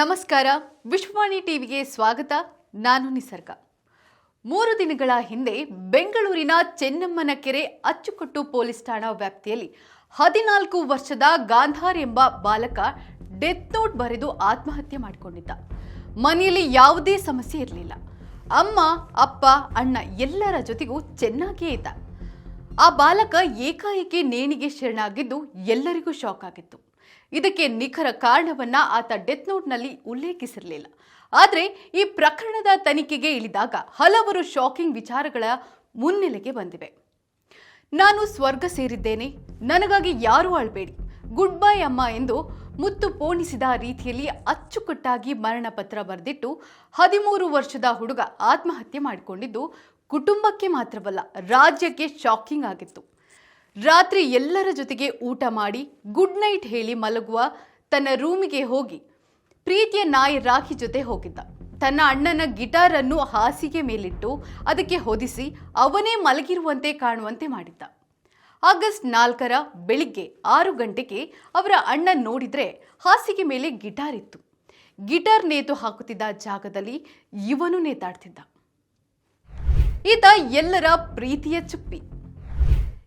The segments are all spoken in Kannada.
ನಮಸ್ಕಾರ. ವಿಶ್ವವಾಣಿ ಟಿವಿಗೆ ಸ್ವಾಗತ. ನಾನು ನಿಸರ್ಗ. ಮೂರು ದಿನಗಳ ಹಿಂದೆ ಬೆಂಗಳೂರಿನ ಚೆನ್ನಮ್ಮನ ಕೆರೆ ಅಚ್ಚುಕಟ್ಟು ಪೊಲೀಸ್ ಠಾಣಾ ವ್ಯಾಪ್ತಿಯಲ್ಲಿ ಹದಿನಾಲ್ಕು ವರ್ಷದ ಗಾಂಧಾರ್ ಎಂಬ ಬಾಲಕ ಡೆತ್ ನೋಟ್ ಬರೆದು ಆತ್ಮಹತ್ಯೆ ಮಾಡಿಕೊಂಡಿದ್ದ. ಮನೆಯಲ್ಲಿ ಯಾವುದೇ ಸಮಸ್ಯೆ ಇರಲಿಲ್ಲ. ಅಮ್ಮ, ಅಪ್ಪ, ಅಣ್ಣ ಎಲ್ಲರ ಜೊತೆಗೂ ಚೆನ್ನಾಗಿಯೇ ಇದ್ದ. ಆ ಬಾಲಕ ಏಕಾಏಕಿ ನೇಣಿಗೆ ಶರಣಾಗಿದ್ದು ಎಲ್ಲರಿಗೂ ಶಾಕ್ ಆಗಿತ್ತು. ಇದಕ್ಕೆ ನಿಖರ ಕಾರಣವನ್ನ ಆತ ಡೆತ್ ನೋಟ್ನಲ್ಲಿ ಉಲ್ಲೇಖಿಸಿರಲಿಲ್ಲ. ಆದರೆ ಈ ಪ್ರಕರಣದ ತನಿಖೆಗೆ ಇಳಿದಾಗ ಹಲವರು ಶಾಕಿಂಗ್ ವಿಚಾರಗಳ ಮುನ್ನೆಲೆಗೆ ಬಂದಿವೆ. ನಾನು ಸ್ವರ್ಗ ಸೇರಿದ್ದೇನೆ, ನನಗಾಗಿ ಯಾರೂ ಅಳಬೇಡಿ ಗುಡ್ ಬೈ ಅಮ್ಮ ಎಂದು ಮುತ್ತು ಪೋಣಿಸಿದ ರೀತಿಯಲ್ಲಿ ಅಚ್ಚುಕಟ್ಟಾಗಿ ಮರಣ ಪತ್ರ ಬರೆದಿಟ್ಟು ಹದಿಮೂರು ವರ್ಷದ ಹುಡುಗ ಆತ್ಮಹತ್ಯೆ ಮಾಡಿಕೊಂಡಿದ್ದು ಕುಟುಂಬಕ್ಕೆ ಮಾತ್ರವಲ್ಲ, ರಾಜ್ಯಕ್ಕೆ ಶಾಕಿಂಗ್ ಆಗಿತ್ತು. ರಾತ್ರಿ ಎಲ್ಲರ ಜೊತೆಗೆ ಊಟ ಮಾಡಿ ಗುಡ್ ನೈಟ್ ಹೇಳಿ ಮಲಗುವ ತನ್ನ ರೂಮಿಗೆ ಹೋಗಿ ಪ್ರೀತಿಯ ನಾಯಿ ರಾಖಿ ಜೊತೆ ಹೋಗಿದ್ದ. ತನ್ನ ಅಣ್ಣನ ಗಿಟಾರ್ ಅನ್ನು ಹಾಸಿಗೆ ಮೇಲಿಟ್ಟು ಅದಕ್ಕೆ ಹೊದಿಸಿ ಅವನೇ ಮಲಗಿರುವಂತೆ ಕಾಣುವಂತೆ ಮಾಡಿದ್ದ. ಆಗಸ್ಟ್ ನಾಲ್ಕರ ಬೆಳಿಗ್ಗೆ ಆರು ಗಂಟೆಗೆ ಅವರ ಅಣ್ಣ ನೋಡಿದ್ರೆ ಹಾಸಿಗೆ ಮೇಲೆ ಗಿಟಾರ್ ಇತ್ತು. ಗಿಟಾರ್ ನೇತು ಹಾಕುತ್ತಿದ್ದ ಜಾಗದಲ್ಲಿ ಇವನು ನೇತಾಡ್ತಿದ್ದ. ಈತ ಎಲ್ಲರ ಪ್ರೀತಿಯ ಚುಪ್ಪಿ.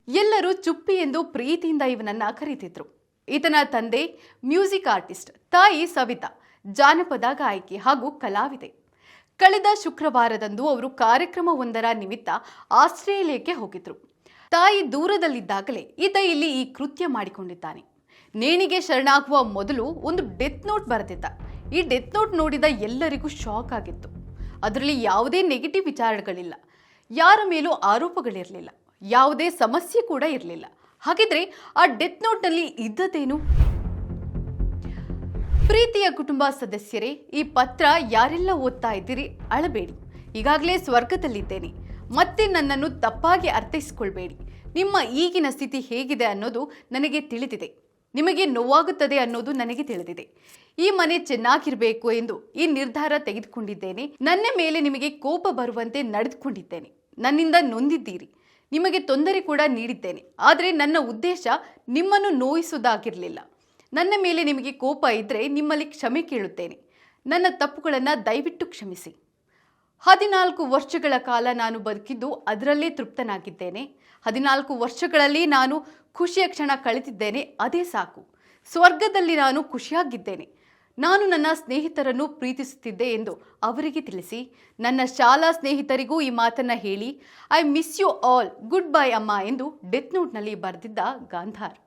ಎಲ್ಲರೂ ಚುಪ್ಪಿ ಎಂದು ಪ್ರೀತಿಯಿಂದ ಇವನನ್ನ ಕರೀತಿದ್ರು. ಈತನ ತಂದೆ, ಮ್ಯೂಸಿಕ್ ಆರ್ಟಿಸ್ಟ್ ತಾಯಿ ಸವಿತಾ, ಜಾನಪದ ಗಾಯಕಿ ಹಾಗೂ ಕಲಾವಿದೆ. ಕಳೆದ ಶುಕ್ರವಾರದಂದು ಅವರು ಕಾರ್ಯಕ್ರಮವೊಂದರ ನಿಮಿತ್ತ ಆಸ್ಟ್ರೇಲಿಯಾಕ್ಕೆ ಹೋಗಿದ್ರು. ತಾಯಿ ದೂರದಲ್ಲಿದ್ದಾಗಲೇ ಈತ ಇಲ್ಲಿ ಈ ಕೃತ್ಯ ಮಾಡಿಕೊಂಡಿದ್ದಾನೆ. ನೇಣಿಗೆ ಶರಣಾಗುವ ಮೊದಲು ಒಂದು ಡೆತ್ ನೋಟ್ ಬರೆದಿದ್ದ. ಈ ಡೆತ್ ನೋಟ್ ನೋಡಿದ ಎಲ್ಲರಿಗೂ ಶಾಕ್ ಆಗಿತ್ತು. ಅದರಲ್ಲಿ ಯಾವುದೇ ನೆಗೆಟಿವ್ ವಿಚಾರಗಳಿಲ್ಲ. ಯಾರ ಮೇಲೂ ಆರೋಪಗಳಿರಲಿಲ್ಲ. ಯಾವುದೇ ಸಮಸ್ಯೆ ಕೂಡ ಇರಲಿಲ್ಲ. ಹಾಗಿದ್ರೆ ಆ ಡೆತ್ ನೋಟ್ನಲ್ಲಿ ಇದ್ದದೇನು ಪ್ರೀತಿಯ ಕುಟುಂಬ ಸದಸ್ಯರೇ, ಈ ಪತ್ರ ಯಾರೆಲ್ಲ ಓದ್ತಾ ಇದ್ದೀರಿ ಅಳಬೇಡಿ. ಈಗಾಗಲೇ ಸ್ವರ್ಗದಲ್ಲಿದ್ದೇನೆ. ಮತ್ತೆ ನನ್ನನ್ನು ತಪ್ಪಾಗಿ ಅರ್ಥೈಸಿಕೊಳ್ಬೇಡಿ. ನಿಮ್ಮ ಈಗಿನ ಸ್ಥಿತಿ ಹೇಗಿದೆ ಅನ್ನೋದು ನನಗೆ ತಿಳಿದಿದೆ. ನಿಮಗೆ ನೋವಾಗುತ್ತದೆ ಅನ್ನೋದು ನನಗೆ ತಿಳಿದಿದೆ. ಈ ಮನೆ ಚೆನ್ನಾಗಿರಬೇಕು ಎಂದು ಈ ನಿರ್ಧಾರ ತೆಗೆದುಕೊಂಡಿದ್ದೇನೆ. ನನ್ನ ಮೇಲೆ ನಿಮಗೆ ಕೋಪ ಬರುವಂತೆ ನಡೆದುಕೊಂಡಿದ್ದೇನೆ. ನನ್ನಿಂದ ನೊಂದಿದ್ದೀರಿ. ನಿಮಗೆ ತೊಂದರೆ ಕೂಡ ನೀಡಿದ್ದೇನೆ. ಆದರೆ ನನ್ನ ಉದ್ದೇಶ ನಿಮ್ಮನ್ನು ನೋಯಿಸುವುದಾಗಿರಲಿಲ್ಲ. ನನ್ನ ಮೇಲೆ ನಿಮಗೆ ಕೋಪ ಇದ್ದರೆ ನಿಮ್ಮಲ್ಲಿ ಕ್ಷಮೆ ಕೇಳುತ್ತೇನೆ. ನನ್ನ ತಪ್ಪುಗಳನ್ನು ದಯವಿಟ್ಟು ಕ್ಷಮಿಸಿ. ಹದಿನಾಲ್ಕು ವರ್ಷಗಳ ಕಾಲ ನಾನು ಬದುಕಿದ್ದು ಅದರಲ್ಲೇ ತೃಪ್ತನಾಗಿದ್ದೇನೆ. ಹದಿನಾಲ್ಕು ವರ್ಷಗಳಲ್ಲಿ ನಾನು ಖುಷಿಯ ಕ್ಷಣ ಕಳೆದಿದ್ದೇನೆ, ಅದೇ ಸಾಕು. ಸ್ವರ್ಗದಲ್ಲಿ ನಾನು ಖುಷಿಯಾಗಿದ್ದೇನೆ. ನಾನು ನನ್ನ ಸ್ನೇಹಿತರನ್ನು ಪ್ರೀತಿಸುತ್ತಿದ್ದೆ ಎಂದು ಅವರಿಗೆ ತಿಳಿಸಿ, ನನ್ನ ಶಾಲಾ ಸ್ನೇಹಿತರಿಗೂ ಈ ಮಾತನ್ನ ಹೇಳಿ I miss you all good bye ಅಮ್ಮ ಎಂದು ಡೆತ್ ನೋಟ್ನಲ್ಲಿ ಬರೆದಿದ್ದ ಗಾಂಧಾರ್.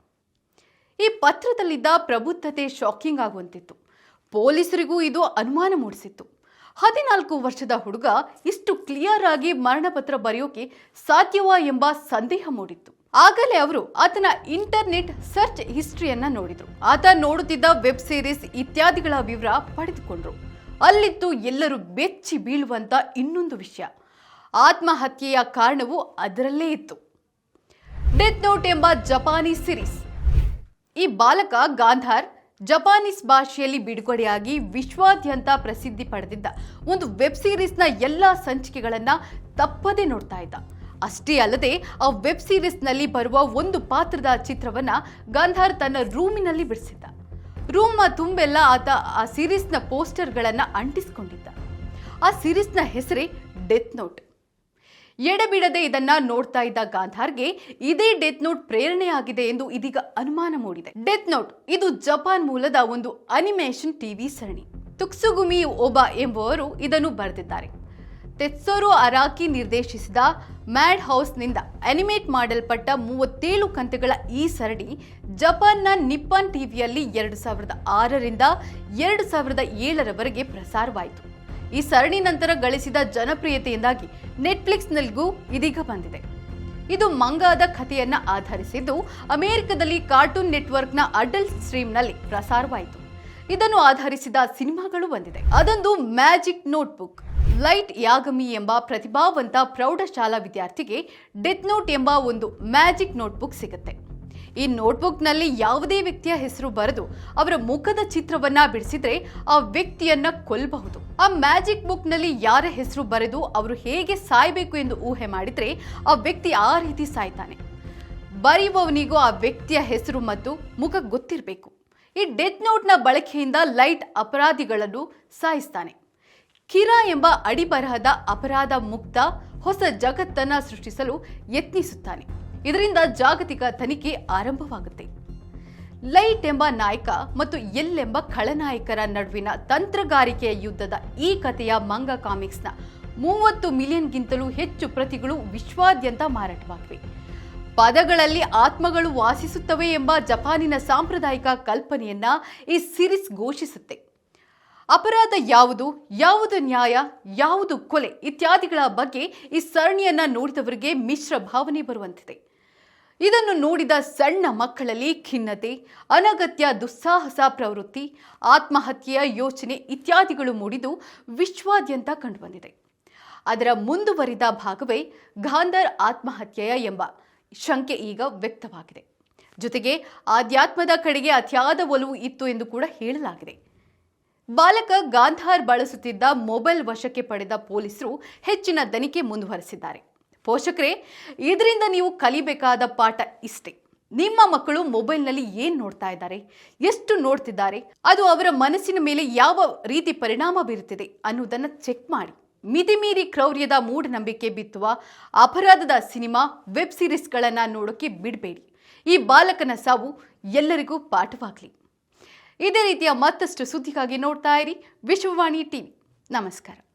ಈ ಪತ್ರದಲ್ಲಿದ್ದ ಪ್ರಬುದ್ಧತೆ ಶಾಕಿಂಗ್ ಆಗುವಂತಿತ್ತು. ಪೊಲೀಸರಿಗೂ ಇದು ಅನುಮಾನ ಮೂಡಿಸಿತ್ತು. ಹದಿನಾಲ್ಕು ವರ್ಷದ ಹುಡುಗ ಇಷ್ಟು ಕ್ಲಿಯರ್ ಆಗಿ ಮರಣಪತ್ರ ಬರೆಯೋಕೆ ಸಾಧ್ಯವಾ ಎಂಬ ಸಂದೇಹ ಮೂಡಿತ್ತು. ಆಗಲೇ ಅವರು ಆತನ ಇಂಟರ್ನೆಟ್ ಸರ್ಚ್ ಹಿಸ್ಟ್ರಿಯನ್ನ ನೋಡಿದ್ರು. ಆತ ನೋಡುತ್ತಿದ್ದ ವೆಬ್ ಸೀರೀಸ್ ಇತ್ಯಾದಿಗಳ ವಿವರ ಪಡೆದುಕೊಂಡ್ರು. ಅಲ್ಲಿತ್ತು ಎಲ್ಲರೂ ಬೆಚ್ಚಿ ಬೀಳುವಂತ ಇನ್ನೊಂದು ವಿಷಯ. ಆತ್ಮಹತ್ಯೆಯ ಕಾರಣವು ಅದರಲ್ಲೇ ಇತ್ತು. ಡೆತ್ ನೋಟ್ ಎಂಬ ಜಪಾನೀಸ್ ಸಿರೀಸ್. ಈ ಬಾಲಕ ಗಾಂಧಾರ್ ಜಪಾನೀಸ್ ಭಾಷೆಯಲ್ಲಿ ಬಿಡುಗಡೆಯಾಗಿ ವಿಶ್ವಾದ್ಯಂತ ಪ್ರಸಿದ್ಧಿ ಪಡೆದಿದ್ದ ಒಂದು ವೆಬ್ ಸೀರೀಸ್ನ ಎಲ್ಲ ಸಂಚಿಕೆಗಳನ್ನು ತಪ್ಪದೇ ನೋಡ್ತಾ ಇದ್ದ. ಅಷ್ಟೇ ಅಲ್ಲದೆ, ಆ ವೆಬ್ ಸೀರೀಸ್ನಲ್ಲಿ ಬರುವ ಒಂದು ಪಾತ್ರದ ಚಿತ್ರವನ್ನ ಗಾಂಧಾರ್ ತನ್ನ ರೂಮಿನಲ್ಲಿ ಬಿಡಿಸಿದ್ದ. ರೂಮ್ ತುಂಬೆಲ್ಲ ಆತ ಆ ಸೀರೀಸ್ನ ಪೋಸ್ಟರ್ಗಳನ್ನು ಅಂಟಿಸ್ಕೊಂಡಿದ್ದ. ಆ ಸೀರೀಸ್ನ ಹೆಸರೇ ಡೆತ್ ನೋಟ್. ಎಡಬಿಡದೆ ಇದನ್ನ ನೋಡ್ತಾ ಇದ್ದ ಗಾಂಧಾರ್ಗೆ ಇದೇ ಡೆತ್ ನೋಟ್ ಪ್ರೇರಣೆಯಾಗಿದೆ ಎಂದು ಇದೀಗ ಅನುಮಾನ ಮೂಡಿದೆ. ಡೆತ್ ನೋಟ್, ಇದು ಜಪಾನ್ ಮೂಲದ ಒಂದು ಅನಿಮೇಷನ್ ಟಿವಿ ಸರಣಿ. ತುಕ್ಸುಗುಮಿ ಒಬಾ ಎಂಬುವರು ಇದನ್ನು ಬರೆದಿದ್ದಾರೆ. ತೆತ್ಸೋರು ಅರಾಕಿ ನಿರ್ದೇಶಿಸಿದ ಮ್ಯಾಡ್ ಹೌಸ್ನಿಂದ ಅನಿಮೇಟ್ ಮಾಡಲ್ಪಟ್ಟ ಮೂವತ್ತೇಳು ಕಂತುಗಳ ಈ ಸರಣಿ ಜಪಾನ್ನ ನಿಪ್ಪನ್ ಟಿವಿಯಲ್ಲಿ ಎರಡು ಸಾವಿರದ ಆರರಿಂದ ಎರಡು ಸಾವಿರದ ಏಳರವರೆಗೆ ಪ್ರಸಾರವಾಯಿತು. ಈ ಸರಣಿ ನಂತರ ಗಳಿಸಿದ ಜನಪ್ರಿಯತೆಯಿಂದಾಗಿ ನೆಟ್ಫ್ಲಿಕ್ಸ್ನಲ್ಲಿಗೂ ಇದೀಗ ಬಂದಿದೆ. ಇದು ಮಂಗಾದ ಕಥೆಯನ್ನ ಆಧರಿಸಿದ್ದು ಅಮೆರಿಕದಲ್ಲಿ ಕಾರ್ಟೂನ್ ನೆಟ್ವರ್ಕ್ನ ಅಡಲ್ಟ್ ಸ್ಟ್ರೀಮ್ನಲ್ಲಿ ಪ್ರಸಾರವಾಯಿತು. ಇದನ್ನು ಆಧರಿಸಿದ ಸಿನಿಮಾಗಳು ಬಂದಿದೆ. ಅದೊಂದು ಮ್ಯಾಜಿಕ್ ನೋಟ್ಬುಕ್. ಲೈಟ್ ಯಾಗಮಿ ಎಂಬ ಪ್ರತಿಭಾವಂತ ಪ್ರೌಢಶಾಲಾ ವಿದ್ಯಾರ್ಥಿಗೆ ಡೆತ್ ನೋಟ್ ಎಂಬ ಒಂದು ಮ್ಯಾಜಿಕ್ ನೋಟ್ಬುಕ್ ಸಿಗುತ್ತೆ. ಈ ನೋಟ್ಬುಕ್ನಲ್ಲಿ ಯಾವುದೇ ವ್ಯಕ್ತಿಯ ಹೆಸರು ಬರೆದು ಅವರ ಮುಖದ ಚಿತ್ರವನ್ನ ಬಿಡಿಸಿದ್ರೆ ಆ ವ್ಯಕ್ತಿಯನ್ನ ಕೊಲ್ಲಬಹುದು ಆ ಮ್ಯಾಜಿಕ್ ಬುಕ್ನಲ್ಲಿ ಯಾರ ಹೆಸರು ಬರೆದು ಅವರು ಹೇಗೆ ಸಾಯಬೇಕು ಎಂದು ಊಹೆ ಮಾಡಿದ್ರೆ ಆ ವ್ಯಕ್ತಿ ಆ ರೀತಿ ಸಾಯ್ತಾನೆ. ಬರೆಯುವವನಿಗೂ ಆ ವ್ಯಕ್ತಿಯ ಹೆಸರು ಮತ್ತು ಮುಖ ಗೊತ್ತಿರಬೇಕು. ಈ ಡೆತ್ ನೋಟ್ನ ಬಳಕೆಯಿಂದ ಲೈಟ್ ಅಪರಾಧಿಗಳನ್ನು ಸಾಯಿಸ್ತಾನೆ. ಕಿರ ಎಂಬ ಅಡಿಬರಹದ ಅಪರಾಧ ಮುಕ್ತ ಹೊಸ ಜಗತ್ತನ್ನ ಸೃಷ್ಟಿಸಲು ಯತ್ನಿಸುತ್ತಾನೆ. ಇದರಿಂದ ಜಾಗತಿಕ ತನಿಖೆ ಆರಂಭವಾಗುತ್ತೆ. ಲೈಟ್ ಎಂಬ ನಾಯಕ ಮತ್ತು ಎಲ್ ಎಂಬ ಖಳನಾಯಕರ ನಡುವಿನ ತಂತ್ರಗಾರಿಕೆಯ ಯುದ್ಧದ ಈ ಕಥೆಯ ಮಂಗ ಕಾಮಿಕ್ಸ್ನ ಮೂವತ್ತು ಮಿಲಿಯನ್ಗಿಂತಲೂ ಹೆಚ್ಚು ಪ್ರತಿಗಳು ವಿಶ್ವಾದ್ಯಂತ ಮಾರಾಟವಾಗಿವೆ. ಪದಗಳಲ್ಲಿ ಆತ್ಮಗಳು ವಾಸಿಸುತ್ತವೆ ಎಂಬ ಜಪಾನಿನ ಸಾಂಪ್ರದಾಯಿಕ ಕಲ್ಪನೆಯನ್ನ ಈ ಸಿರೀಸ್ ಘೋಷಿಸುತ್ತೆ. ಅಪರಾಧ ಯಾವುದು ಯಾವುದು ನ್ಯಾಯ, ಯಾವುದು ಕೊಲೆ ಇತ್ಯಾದಿಗಳ ಬಗ್ಗೆ ಈ ಸರಣಿಯನ್ನ ನೋಡಿದವರಿಗೆ ಮಿಶ್ರ ಭಾವನೆ ಬರುವಂತಿದೆ. ಇದನ್ನು ನೋಡಿದ ಸಣ್ಣ ಮಕ್ಕಳಲ್ಲಿ ಖಿನ್ನತೆ, ಅನಗತ್ಯ ದುಸ್ಸಾಹಸ ಪ್ರವೃತ್ತಿ, ಆತ್ಮಹತ್ಯೆಯ ಯೋಚನೆ ಇತ್ಯಾದಿಗಳು ಮೂಡಿದು ವಿಶ್ವಾದ್ಯಂತ ಕಂಡುಬಂದಿದೆ. ಅದರ ಮುಂದುವರಿದ ಭಾಗವೇ ಗಾಂಧರ್ ಆತ್ಮಹತ್ಯೆಯ ಎಂಬ ಶಂಕೆ ಈಗ ವ್ಯಕ್ತವಾಗಿದೆ. ಜೊತೆಗೆ ಆಧ್ಯಾತ್ಮದ ಕಡೆಗೆ ಅತಿಯಾದ ಒಲವು ಇತ್ತು ಎಂದು ಕೂಡ ಹೇಳಲಾಗಿದೆ. ಬಾಲಕ ಗಾಂಧಾರ್ ಬಳಸುತ್ತಿದ್ದ ಮೊಬೈಲ್ ವಶಕ್ಕೆ ಪಡೆದ ಪೊಲೀಸರು ಹೆಚ್ಚಿನ ತನಿಖೆ ಮುಂದುವರೆಸಿದ್ದಾರೆ. ಪೋಷಕರೇ, ಇದರಿಂದ ನೀವು ಕಲಿಬೇಕಾದ ಪಾಠ ಇಷ್ಟೇ. ನಿಮ್ಮ ಮಕ್ಕಳು ಮೊಬೈಲ್ನಲ್ಲಿ ಏನು ನೋಡ್ತಾ ಇದ್ದಾರೆ? ಎಷ್ಟು ನೋಡ್ತಿದ್ದಾರೆ? ಅದು ಅವರ ಮನಸ್ಸಿನ ಮೇಲೆ ಯಾವ ರೀತಿ ಪರಿಣಾಮ ಬೀರುತ್ತಿದೆ ಅನ್ನೋದನ್ನು ಚೆಕ್ ಮಾಡಿ. ಮಿತಿಮೀರಿ ಕ್ರೌರ್ಯದ ಮೂಢನಂಬಿಕೆ ಬಿತ್ತುವ ಅಪರಾಧದ ಸಿನಿಮಾ, ವೆಬ್ ಸಿರೀಸ್ಗಳನ್ನು ನೋಡೋಕೆ ಬಿಡಬೇಡಿ. ಈ ಬಾಲಕನ ಸಾವು ಎಲ್ಲರಿಗೂ ಪಾಠವಾಗಲಿ. ಇದೇ ರೀತಿಯ ಮತ್ತಷ್ಟು ಸುದ್ದಿಗಾಗಿ ನೋಡ್ತಾ ಇರಿ ವಿಶ್ವವಾಣಿ ಟಿವಿ. ನಮಸ್ಕಾರ.